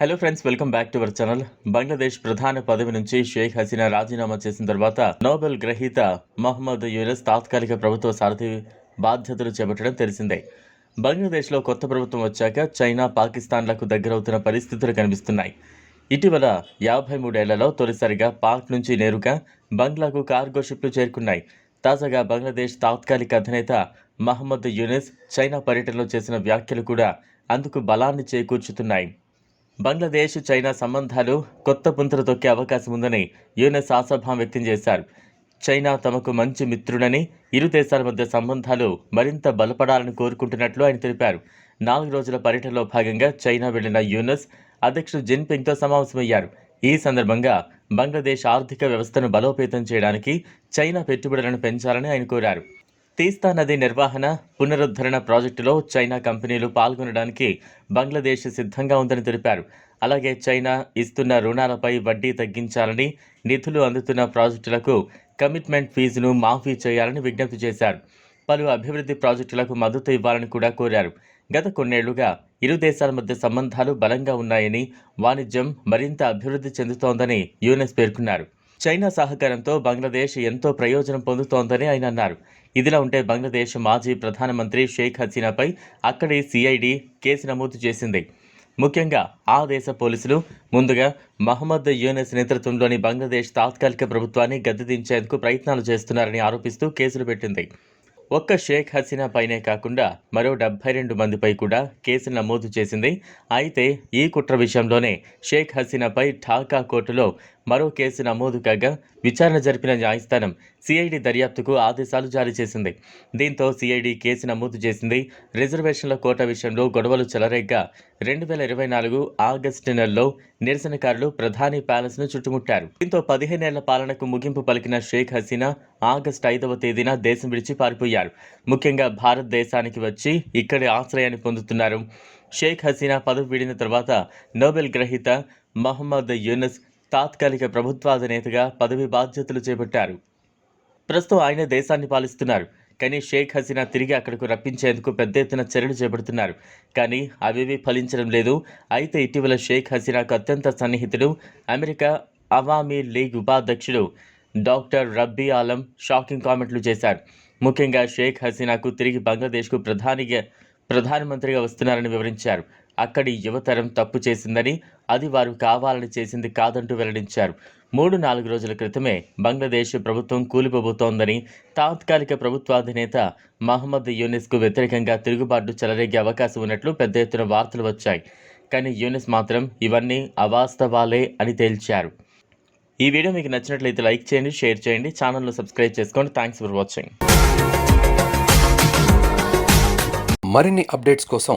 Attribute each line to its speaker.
Speaker 1: Hello friends welcome back to our channel Bangladesh ప్రధాన పదవి నుంచి షేక్ హసీనా రాజీనామా చేసిన తర్వాత నోబెల్ గ్రహీత మహమ్మద్ యూనస్ తాత్కాలిక ప్రభుత్వ సారథి బాధ్యతలు చేపట్టడం తెలిసిందే. బంగ్లాదేశ్లో కొత్త ప్రభుత్వం వచ్చాక చైనా పాకిస్తాన్లకు దగ్గరవుతున్న పరిస్థితులు కనిపిస్తున్నాయి. ఇటీవల యాభై మూడేళ్ళలో తొలిసారిగా పాక్ నుంచి నేరుగా బంగ్లాకు కార్గో షిప్లు చేరుకున్నాయి. తాజాగా బంగ్లాదేశ్ తాత్కాలిక అధినేత మహమ్మద్ యూనిస్ చైనా పర్యటనలో చేసిన వ్యాఖ్యలు కూడా అందుకు బలాన్ని చేకూర్చుతున్నాయి. బంగ్లాదేశ్ చైనా సంబంధాలు కొత్త పుంతలు తొక్కే అవకాశం ఉందని యూనెస్ ఆశాభావం వ్యక్తం చేశారు. చైనా తమకు మంచి మిత్రుడని ఇరు దేశాల మధ్య సంబంధాలు మరింత బలపడాలని కోరుకుంటున్నట్లు ఆయన తెలిపారు. నాలుగు రోజుల పర్యటనలో భాగంగా చైనా వెళ్ళిన యూనస్ అధ్యక్షుడు జిన్పింగ్తో సమావేశమయ్యారు. ఈ సందర్భంగా బంగ్లాదేశ్ ఆర్థిక వ్యవస్థను బలోపేతం చేయడానికి చైనా పెట్టుబడులను పెంచాలని ఆయన కోరారు. తీస్తా నది నిర్వహణ పునరుద్ధరణ ప్రాజెక్టులో చైనా కంపెనీలు పాల్గొనడానికి బంగ్లాదేశ్ సిద్ధంగా ఉందని తెలిపారు. అలాగే చైనా ఇస్తున్న రుణాలపై వడ్డీ తగ్గించాలని నిధులు అందుతున్న ప్రాజెక్టులకు కమిట్మెంట్ ఫీజును మాఫీ చేయాలని విజ్ఞప్తి చేశారు. పలు అభివృద్ధి ప్రాజెక్టులకు మద్దతు ఇవ్వాలని కూడా కోరారు. గత కొన్నేళ్ళుగా ఇరు దేశాల మధ్య సంబంధాలు బలంగా ఉన్నాయని వాణిజ్యం మరింత అభివృద్ధి చెందుతోందని యూనెస్ పేర్కొన్నారు. చైనా సహకారంతో బంగ్లాదేశ్ ఎంతో ప్రయోజనం పొందుతోందని ఆయన అన్నారు. ఇదిలా ఉంటే బంగ్లాదేశ్ మాజీ ప్రధానమంత్రి షేక్ హసీనాపై అక్కడి సిఐడి కేసు నమోదు చేసింది. ముఖ్యంగా ఆ దేశ పోలీసులు ముందుగా మహమ్మద్ యూనెస్ నేతృత్వంలోని బంగ్లాదేశ్ తాత్కాలిక ప్రభుత్వాన్ని గద్దెదించేందుకు ప్రయత్నాలు చేస్తున్నారని ఆరోపిస్తూ కేసులు పెట్టింది. ఒక్క షేక్ హసీనా పైనే కాకుండా మరో డెబ్బై రెండు మందిపై కూడా కేసులు నమోదు చేసింది. అయితే ఈ కుట్ర విషయంలోనే షేక్ హసీనాపై ఢాకా కోర్టులో మరో కేసు నమోదు కాగా విచారణ జరిపిన న్యాయస్థానం సిఐడి దర్యాప్తుకు ఆదేశాలు జారీ చేసింది. దీంతో సిఐడి కేసు నమోదు చేసింది. రిజర్వేషన్ల కోట విషయంలో గొడవలు చెలరేగ్గా రెండు వేల ఇరవై నాలుగు ఆగస్టు నెలలో నిరసనకారులు ప్రధాని ప్యాలెస్ను చుట్టుముట్టారు. దీంతో పదిహేనేళ్ళ పాలనకు ముగింపు పలికిన షేక్ హసీనా ఆగస్టు ఐదవ తేదీన దేశం విడిచి పారిపోయారు. ముఖ్యంగా భారతదేశానికి వచ్చి ఇక్కడి ఆశ్రయాన్ని పొందుతున్నారు. షేక్ హసీనా పదవి వీడిన తర్వాత నోబెల్ గ్రహీత మహమ్మద్ యూనస్ తాత్కాలిక ప్రభుత్వాధినేతగా పదవి బాధ్యతలు చేపట్టారు. ప్రస్తుతం ఆయన దేశాన్ని పాలిస్తున్నారు. కానీ షేక్ హసీనా తిరిగి అక్కడకు రప్పించేందుకు పెద్ద ఎత్తున చర్యలు చేపడుతున్నారు. కానీ అవేవి ఫలించడం లేదు. అయితే ఇటీవల షేక్ హసీనాకు అత్యంత సన్నిహితుడు అమెరికా అవామీ లీగ్ ఉపాధ్యక్షుడు డాక్టర్ రబ్బీ ఆలం షాకింగ్ కామెంట్లు చేశారు. ముఖ్యంగా షేక్ హసీనాకు తిరిగి బంగ్లాదేశ్కు ప్రధానిగా ప్రధానమంత్రిగా వస్తున్నారని వివరించారు. అక్కడి యువతరం తప్పు చేసిందని అది వారు కావాలని చేసింది కాదంటూ వెల్లడించారు. మూడు నాలుగు రోజుల క్రితమే బంగ్లాదేశ్ ప్రభుత్వం కూలిపోబోతోందని తాత్కాలిక ప్రభుత్వాధినేత మహమ్మద్ యూనిస్కు వ్యతిరేకంగా తిరుగుబాటు చెలరేగే అవకాశం ఉన్నట్లు పెద్ద ఎత్తున వార్తలు వచ్చాయి. కానీ యూనిస్ మాత్రం ఇవన్నీ అవాస్తవాలే అని తేల్చారు. ఈ వీడియో మీకు నచ్చినట్లయితే లైక్ చేయండి షేర్ చేయండి ఛానల్ను సబ్స్క్రైబ్ చేసుకోండి. థ్యాంక్స్ ఫర్ వాచింగ్
Speaker 2: మరిన్ని అప్డేట్స్ కోసం